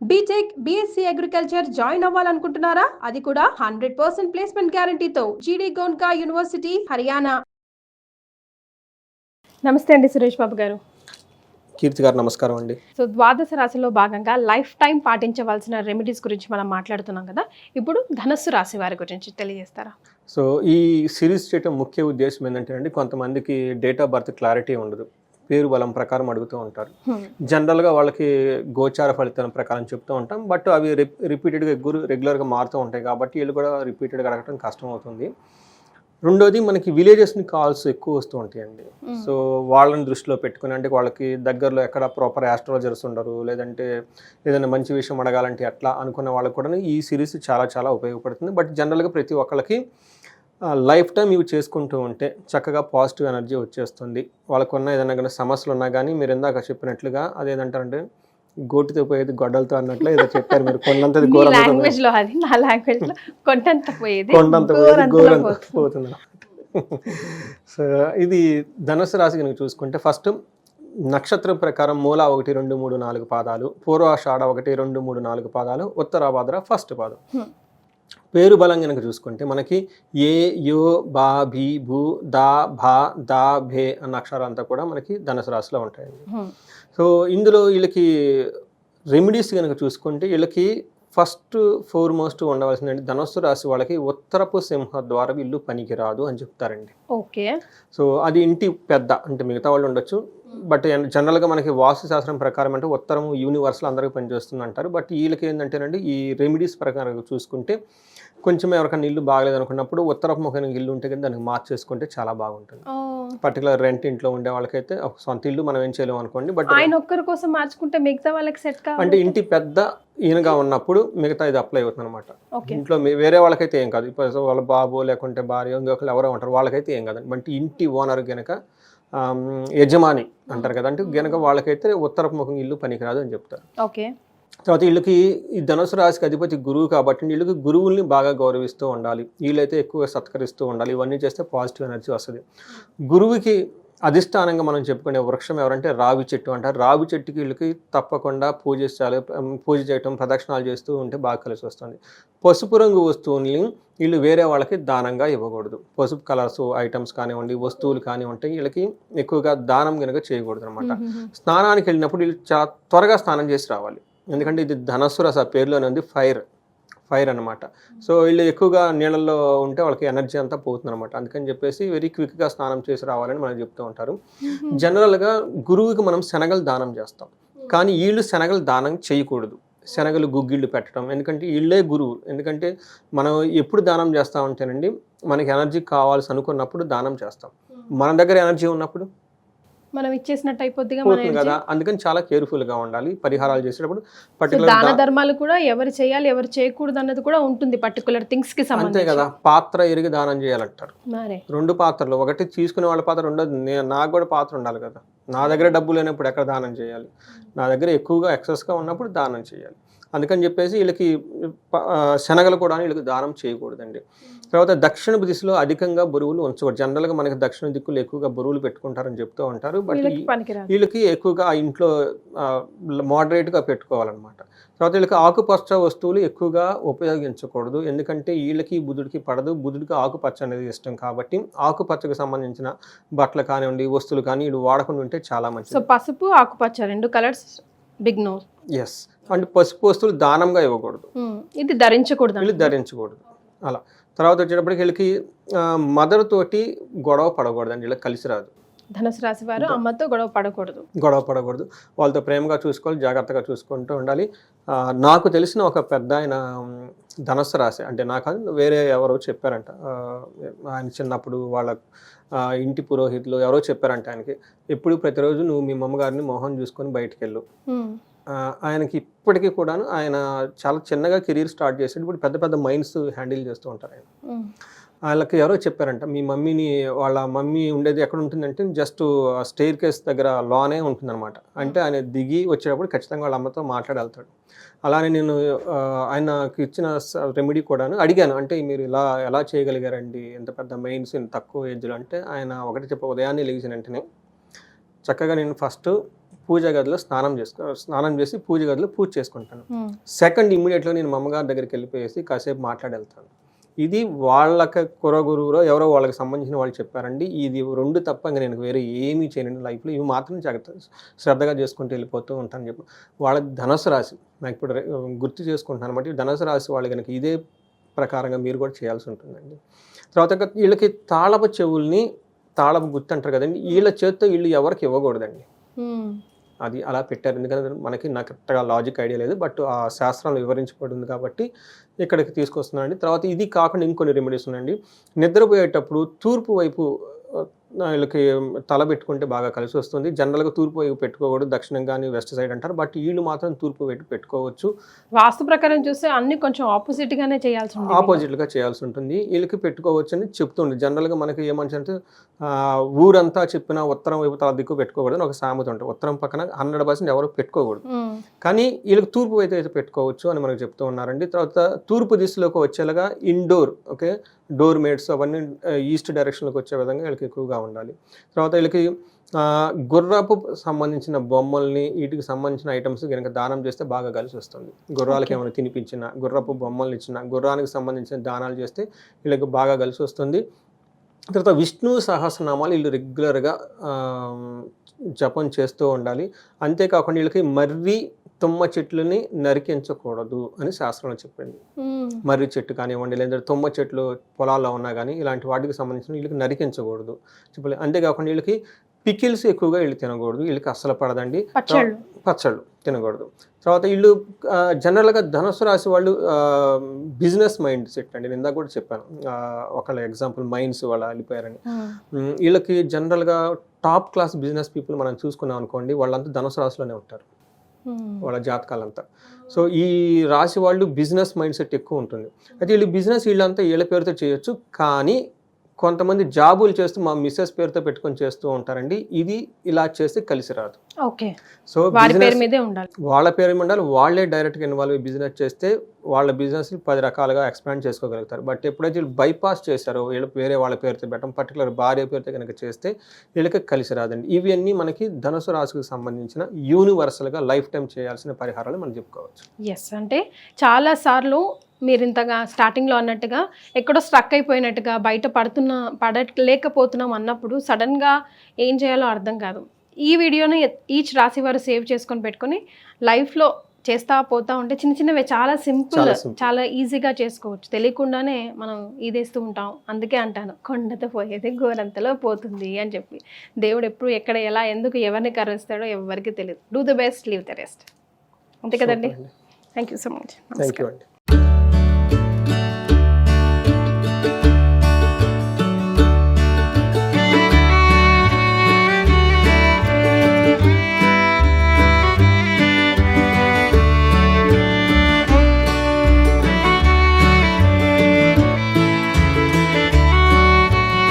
B Tech BSc agriculture join అవ్వాలనుకుంటున్నారా? అది కూడా hundred percent placement గ్యారంటీతో జీడీ గోన్కా యూనివర్సిటీ హర్యానా నమస్తే అండి సురేష్ బాబు గారు. కీర్తి గారు నమస్కారం అండి. సో ద్వాదశ రాశిలో భాగంగా లైఫ్ టైం పాటించవలసిన రెమెడీస్ గురించి మనం మాట్లాడుతున్నాం కదా. ఇప్పుడు ధనస్సు రాశి వారి గురించి తెలియజేస్తారా? సో ఈ సిరీస్ చేయటం ముఖ్య ఉద్దేశం ఏంటంటే అండి కొంతమందికి డేట్ ఆఫ్ బర్త్ క్లారిటీ ఉండదు. పేరు బలం ప్రకారం అడుగుతూ ఉంటారు. జనరల్గా వాళ్ళకి గోచార ఫలితం ప్రకారం చెప్తూ ఉంటాం. బట్ అవి రిపీటెడ్గా గురు రెగ్యులర్గా మారుతూ ఉంటాయి కాబట్టి వీళ్ళు కూడా రిపీటెడ్గా అడగటం కష్టం అవుతుంది రెండోది మనకి విలేజెస్ని కాల్స్ ఎక్కువ వస్తూ ఉంటాయండి. సో వాళ్ళని దృష్టిలో పెట్టుకుని అంటే వాళ్ళకి దగ్గరలో ఎక్కడ ప్రాపర్ ఆస్ట్రాలజర్స్ ఉండరు లేదంటే ఏదైనా మంచి విషయం అడగాలంటే ఎట్లా అనుకున్న వాళ్ళకి కూడా ఈ సిరీస్ చాలా చాలా ఉపయోగపడుతుంది. బట్ జనరల్గా ప్రతి ఒక్కళ్ళకి లైఫ్ టైం ఇవి చేసుకుంటూ ఉంటే చక్కగా పాజిటివ్ ఎనర్జీ వచ్చేస్తుంది. వాళ్ళకున్న ఏదైనా కానీ సమస్యలు ఉన్నా కానీ మీరు ఇందాక చెప్పినట్లుగా అదేంటంటే గోటితో పోయేది గొడ్డలతో అన్నట్లు ఏదో చెప్పారు మీరు. కొండంతది లాంగ్వేజ్లో అది నా లాంగ్వేజ్లో కొండంత పోయేది కొండంత పోయేది గోరంతలో ఘోరంగా పోతుంది. సో ఇది ధనుసు రాశి కనుక చూసుకుంటే ఫస్ట్ నక్షత్రం ప్రకారం మూల ఒకటి రెండు మూడు నాలుగు పాదాలు పూర్వాషాఢ ఒకటి రెండు మూడు నాలుగు పాదాలు ఉత్తరాభాద్ర ఫస్ట్ పాదం. పేరు బలం కనుక చూసుకుంటే మనకి ఏ యో బా భీ భూ దా భా దా భే అన్న అక్షరాలంతా కూడా మనకి ధనుసు రాశిలో ఉంటాయండి. సో ఇందులో వీళ్ళకి రెమెడీస్ కనుక చూసుకుంటే వీళ్ళకి ఫస్ట్ ఫోర్ మోస్ట్ ఉండవలసిన ధనస్సు రాశి వాళ్ళకి ఉత్తరపు సింహ ద్వారం ఇల్లు పనికిరాదు అని చెప్తారండి. ఓకే. సో అది ఇంటి పెద్ద అంటే మిగతా వాళ్ళు ఉండొచ్చు. బట్ జనరల్గా మనకి వాస్తు శాస్త్రం ప్రకారం అంటే ఉత్తరము యూనివర్సల్ అందరికీ పనిచేస్తుంది అంటారు బట్ వీళ్ళకి ఏంటంటేనండి ఈ రెమెడీస్ ప్రకారం చూసుకుంటే కొంచెం ఎవరికైనా ఇల్లు బాగలేదు అనుకున్నప్పుడు ఉత్తరపు ముఖం ఇల్లు ఉంటే కానీ దానికి మార్చేసుకుంటే చాలా బాగుంటుంది. పర్టికులర్ రెంట్ ఇంట్లో ఉండే వాళ్ళకైతే ఒక సొంత ఇల్లు మనం ఏం చేయలేము అనుకోండి బట్ ఆయన ఒక్కరి కోసం మార్చుకుంటే మిగతా వాళ్ళకి సెట్ అంటే కావాలి ఇంటి పెద్ద ఈయనగా ఉన్నప్పుడు మిగతా ఇది అప్లై అవుతుంది అనమాట ఇంట్లో వేరే వాళ్ళకైతే ఏం కాదు. ఇప్పుడు వాళ్ళ బాబు లేకుంటే భార్య ఇంకొకరు ఎవరో ఉంటారు వాళ్ళకైతే ఏం కాదు. బట్ ఇంటి ఓనర్ గనక ఆమ్, యజమాని అంటారు కదా అంటే గనక వాళ్ళకైతే ఉత్తరపు ముఖం ఇల్లు పనికిరాదు అని చెప్తారు. ఓకే. తర్వాత వీళ్ళకి ఈ ధనుసు రాశికి అధిపతి గురువు కాబట్టి వీళ్ళకి గురువుల్ని బాగా గౌరవిస్తూ ఉండాలి. వీళ్ళైతే ఎక్కువగా సత్కరిస్తూ ఉండాలి. ఇవన్నీ చేస్తే పాజిటివ్ ఎనర్జీ వస్తుంది. గురువుకి అధిష్టానంగా మనం చెప్పుకునే వృక్షం ఎవరంటే రావి చెట్టు అంటారు. రావి చెట్టుకి వీళ్ళకి తప్పకుండా పూజించాలి ఉమ్, పూజ చేయటం ప్రదక్షిణాలు చేస్తూ ఉంటే బాగా కలిసి వస్తుంది. పసుపు రంగు వస్తువుల్ని వీళ్ళు వేరే వాళ్ళకి దానంగా ఇవ్వకూడదు. పసుపు కలర్స్ ఐటమ్స్ కానివ్వండి వస్తువులు కానివ్వండి వీళ్ళకి ఎక్కువగా దానం కనుక చేయకూడదు అనమాట స్నానానికి వెళ్ళినప్పుడు వీళ్ళు చాలా త్వరగా స్నానం చేసి రావాలి. ఎందుకంటే ఇది ధనస్సు రస పేరులోనే ఉంది ఫైర్ ఫైర్ అనమాట సో వీళ్ళు ఎక్కువగా నీళ్ళల్లో ఉంటే వాళ్ళకి ఎనర్జీ అంతా పోతుంది అనమాట అందుకని చెప్పేసి వెరీ క్విక్గా స్నానం చేసి రావాలని మనకు చెప్తూ ఉంటారు. జనరల్గా గురువుకి మనం శనగలు దానం చేస్తాం. కానీ వీళ్ళు శనగలు దానం చేయకూడదు. శనగలు గుగ్గిళ్ళు పెట్టడం. ఎందుకంటే వీళ్ళే గురువు. ఎందుకంటే మనం ఎప్పుడు దానం చేస్తామంటేనండి మనకి ఎనర్జీ కావాల్సి అనుకున్నప్పుడు దానం చేస్తాం. మన దగ్గర ఎనర్జీ ఉన్నప్పుడు మనం ఇచ్చేసినట్టు అయిపోద్దిగా మన పోతుంది కదా? అందుకని చాలా కేర్ఫుల్గా ఉండాలి పరిహారాలు చేసేటప్పుడు. పర్టికులర్ దాన ధర్మాలు కూడా ఎవరు చేయాలి ఎవరు చేయకూడదు అన్నది కూడా ఉంటుంది పర్టికులర్ థింగ్స్కి అంతే కదా? పాత్ర ఎరిగి దానం చేయాలంటారు. రెండు పాత్రలు. ఒకటి తీసుకునే వాళ్ళ పాత్ర ఉండదు నాకు కూడా పాత్ర ఉండాలి కదా? నా దగ్గర డబ్బు లేనప్పుడు ఎక్కడ దానం చేయాలి? నా దగ్గర ఎక్కువగా ఎక్సెస్గా ఉన్నప్పుడు దానం చేయాలి. అందుకని చెప్పేసి వీళ్ళకి శనగలు కూడా వీళ్ళకి దానం చేయకూడదండి. తర్వాత దక్షిణ దిశలో అధికంగా బరువులు ఉంచకూడదు. జనరల్గా మనకి దక్షిణ దిక్కులు ఎక్కువగా బరువులు పెట్టుకుంటారని చెప్తూ ఉంటారు. బట్ వీళ్ళకి ఎక్కువగా ఇంట్లో మోడరేట్గా పెట్టుకోవాలన్నమాట. తర్వాత వీళ్ళకి ఆకుపచ్చ వస్తువులు ఎక్కువగా ఉపయోగించకూడదు. ఎందుకంటే వీళ్ళకి బుధుడికి పడదు. బుధుడికి ఆకుపచ్చ అనేది ఇష్టం కాబట్టి ఆకుపచ్చకు సంబంధించిన బట్టలు కానివ్వండి వస్తువులు కానీ వీళ్ళు వాడకుండా ఉంటే చాలా సో మంచిది పసుపు ఆకుపచ్చ రెండు కలర్స్ బిగ్ నో ఎస్ అంటే పసుపు వస్తువులు దానంగా ఇవ్వకూడదు. ఇది ధరించకూడదు వీళ్ళు ధరించకూడదు. అలా. తర్వాత వచ్చేటప్పటికి వీళ్ళకి మదర్ తోటి గొడవ పడకూడదు అండి వీళ్ళకి కలిసి రాదు. ధనుసు రాశి వారు అమ్మతో గొడవ పడకూడదు. గొడవ పడకూడదు. వాళ్ళతో ప్రేమగా చూసుకోవాలి జాగ్రత్తగా చూసుకుంటూ ఉండాలి. నాకు తెలిసిన ఒక పెద్ద ఆయన ధనస్సు రాశి అంటే నాకు అది వేరే ఎవరో చెప్పారంట. ఆయన చిన్నప్పుడు వాళ్ళ ఇంటి పురోహితులు ఎవరో చెప్పారంట ఆయనకి ఎప్పుడు ప్రతిరోజు నువ్వు మీ మమ్మగారిని మొహం చూసుకొని బయటికి వెళ్ళు. ఆయనకి ఇప్పటికీ కూడాను ఆయన చాలా చిన్నగా కెరీర్ స్టార్ట్ చేసాడు ఇప్పుడు పెద్ద పెద్ద మైండ్స్ హ్యాండిల్ చేస్తూ ఉంటారు ఆయన. వాళ్ళకి ఎవరో చెప్పారంట మీ మమ్మీని వాళ్ళ మమ్మీ ఉండేది ఎక్కడ ఉంటుందంటే జస్ట్ స్టేర్ కేస్ దగ్గర లానే ఉంటుందన్నమాట. అంటే ఆయన దిగి వచ్చేటప్పుడు ఖచ్చితంగా వాళ్ళ అమ్మతో మాట్లాడి వెళ్తాడు అలానే నేను ఆయనకి ఇచ్చిన రెమెడీ కూడాను అడిగాను. అంటే మీరు ఇలా ఎలా చేయగలిగారండి? ఎంత పెద్ద మెయిన్స్ ఇంత తక్కువ ఏజ్లో? అంటే ఆయన ఒకటి చెప్ప ఉదయాన్నే లేచిన వెంటనే చక్కగా నేను ఫస్ట్ పూజ గదిలో స్నానం చేసుకో స్నానం చేసి పూజ గదిలో పూజ చేసుకుంటాను. సెకండ్ ఇమ్మీడియట్గా నేను మా అమ్మగారి దగ్గరికి వెళ్ళిపోయేసి కాసేపు మాట్లాడి వెళ్తాను ఇది వాళ్ళకి కుర గురువులో ఎవరో వాళ్ళకి సంబంధించిన వాళ్ళు చెప్పారండి. ఇది రెండు తప్ప ఇంకా నేను వేరే ఏమీ చేయను లైఫ్లో. ఇవి మాత్రం జాగ్రత్త శ్రద్ధగా చేసుకుంటూ వెళ్ళిపోతూ ఉంటాను చెప్పి. వాళ్ళ ధనస్సు రాశి నాకు ఇప్పుడు గుర్తు చేసుకుంటున్నాను అనమాట. ధనస్సు రాశి వాళ్ళు కనుక ఇదే ప్రకారంగా మీరు కూడా చేయాల్సి ఉంటుందండి. తర్వాత వీళ్ళకి తాళపు చెవుల్ని తాళపు గుర్తు అంటారు కదండి వీళ్ళ చేత్తో వీళ్ళు ఎవరికి ఇవ్వకూడదండి. అది అలా పెట్టారు. ఎందుకంటే మనకి నాకు కరెక్ట్గా లాజిక్ ఐడియా లేదు. బట్ ఆ శాస్త్రంలో వివరించబడింది కాబట్టి ఇక్కడికి తీసుకొస్తున్నానండి. తర్వాత ఇది కాకుండా ఇంకొన్ని రెమెడీస్ ఉన్నాయండి. నిద్రపోయేటప్పుడు తూర్పు వైపు వీళ్ళకి తల పెట్టుకుంటే బాగా కలిసి వస్తుంది జనరల్గా తూర్పు వైపు పెట్టుకోకూడదు దక్షిణం కానీ వెస్ట్ సైడ్ అంటారు. బట్ వీళ్ళు మాత్రం తూర్పు వైపు పెట్టుకోవచ్చు. వాస్తు ప్రకారం చూస్తే అన్ని కొంచెం ఆపోజిట్ గానే చేయాల్సి ఉంటుంది. ఆపోజిట్గా చేయాల్సి ఉంటుంది. వీళ్ళకి పెట్టుకోవచ్చు అని చెప్తుంది. జనరల్గా మనకి ఏమంటే ఊరంతా చెప్పిన ఉత్తరం వైపు తల దిక్కు పెట్టుకోకూడదు అని ఒక సామెత ఉంటుంది. ఉత్తరం పక్కన హండ్రెడ్ పర్సెంట్ ఎవరు పెట్టుకోకూడదు. కానీ వీళ్ళకి తూర్పు వైపు అయితే పెట్టుకోవచ్చు అని మనకు చెప్తూ ఉన్నారండి. తర్వాత తూర్పు దిశలోకి వచ్చేలాగా ఇండోర్ ఓకే? డోర్ మేట్స్ అవన్నీ ఈస్ట్ డైరెక్షన్లోకి వచ్చే విధంగా వీళ్ళకి ఎక్కువగా ఉండాలి. తర్వాత వీళ్ళకి గుర్రపు సంబంధించిన బొమ్మల్ని వీటికి సంబంధించిన ఐటమ్స్ కనుక దానం చేస్తే బాగా కలిసి వస్తుంది. గుర్రాలకి. ఏమైనా తినిపించిన గుర్రపు బొమ్మల్ని ఇచ్చిన గుర్రానికి సంబంధించిన దానాలు చేస్తే వీళ్ళకి బాగా కలిసి వస్తుంది. తర్వాత విష్ణు సహస్రనామాలు వీళ్ళు రెగ్యులర్గా జపం చేస్తూ ఉండాలి. అంతేకాకుండా వీళ్ళకి మర్రి తుమ్మ చెట్లని నరికించకూడదు అని శాస్త్రంలో చెప్పింది. మర్రి చెట్టు కానివ్వండి లేదా తుమ్మ చెట్లు పొలాల్లో ఉన్నా కానీ ఇలాంటి వాటికి సంబంధించిన వీళ్ళకి నరికించకూడదు. చెప్పలేదు అంతేకాకుండా వీళ్ళకి పికిల్స్ ఎక్కువగా వీళ్ళు తినకూడదు. వీళ్ళకి అస్సలు పడదండి. పచ్చళ్ళు. తినకూడదు. తర్వాత వీళ్ళు జనరల్గా ధనుసు రాశి వాళ్ళు బిజినెస్ మైండ్ సెట్ అండి. నేను ఇందాక కూడా చెప్పాను. ఒకళ్ళ ఎగ్జాంపుల్ మైండ్స్ వాళ్ళ వెళ్ళిపోయారని వీళ్ళకి జనరల్గా టాప్ క్లాస్ బిజినెస్ పీపుల్ మనం చూసుకున్నాం అనుకోండి వాళ్ళంతా ధనుసు రాశిలోనే ఉంటారు. Hmm. వాళ్ళ జాతకాలంతా. సో ఈ రాశి వాళ్ళు బిజినెస్ మైండ్ సెట్ ఎక్కువ ఉంటుంది. అయితే వీళ్ళు బిజినెస్ వీళ్ళంతా వీళ్ళ పేరుతో చేయొచ్చు కానీ కొంతమంది జాబులు చేస్తూ మా మిస్సెస్ పేరుతో పెట్టుకొని చేస్తూ ఉంటారండి. ఇది ఇలా చేస్తే కలిసి రాదు. ఓకే. సో వారి పేరు బిజినెస్ మీదే ఉండాలి. వాళ్ళ పేరు మీద ఉండాలి. వాళ్ళే డైరెక్ట్గా ఇన్వాల్వ్ బిజినెస్ చేస్తే వాళ్ళ బిజినెస్ పది రకాలుగా ఎక్స్పాండ్ చేసుకోగలుగుతారు. బట్ ఎప్పుడైతే వీళ్ళు బైపాస్ చేశారో వీళ్ళు వేరే వాళ్ళ పేరుతో పెట్టడం పర్టికులర్ భార్య పేరుతో కనుక చేస్తే వీళ్ళకి కలిసి రాదండి. ఇవన్నీ మనకి ధనుసు రాశికి సంబంధించిన యూనివర్సల్గా లైఫ్ టైం చేయాల్సిన పరిహారాలు మనం చెప్పుకోవచ్చు. ఎస్ అంటే చాలా సార్లు మీరు ఇంతగా స్టార్టింగ్లో అన్నట్టుగా ఎక్కడో స్ట్రక్ అయిపోయినట్టుగా బయట పడుతున్న పడలేకపోతున్నాం అన్నప్పుడు సడన్గా ఏం చేయాలో అర్థం కాదు. ఈ వీడియోని ఈచ్ రాశి వారు సేవ్ చేసుకొని పెట్టుకొని లైఫ్లో చేస్తా పోతా ఉంటే చిన్న చిన్నవి చాలా సింపుల్ చాలా ఈజీగా చేసుకోవచ్చు. తెలియకుండానే మనం ఇదేస్తూ ఉంటాం. అందుకే అంటాను కొండతో పోయేది గోరంతలో పోతుంది అని చెప్పి. దేవుడు ఎప్పుడు ఎక్కడ ఎలా ఎందుకు ఎవరిని కరుస్తాడో ఎవరికి తెలియదు do the best leave the rest అంతే కదండి? Thank you so much thank you అండి.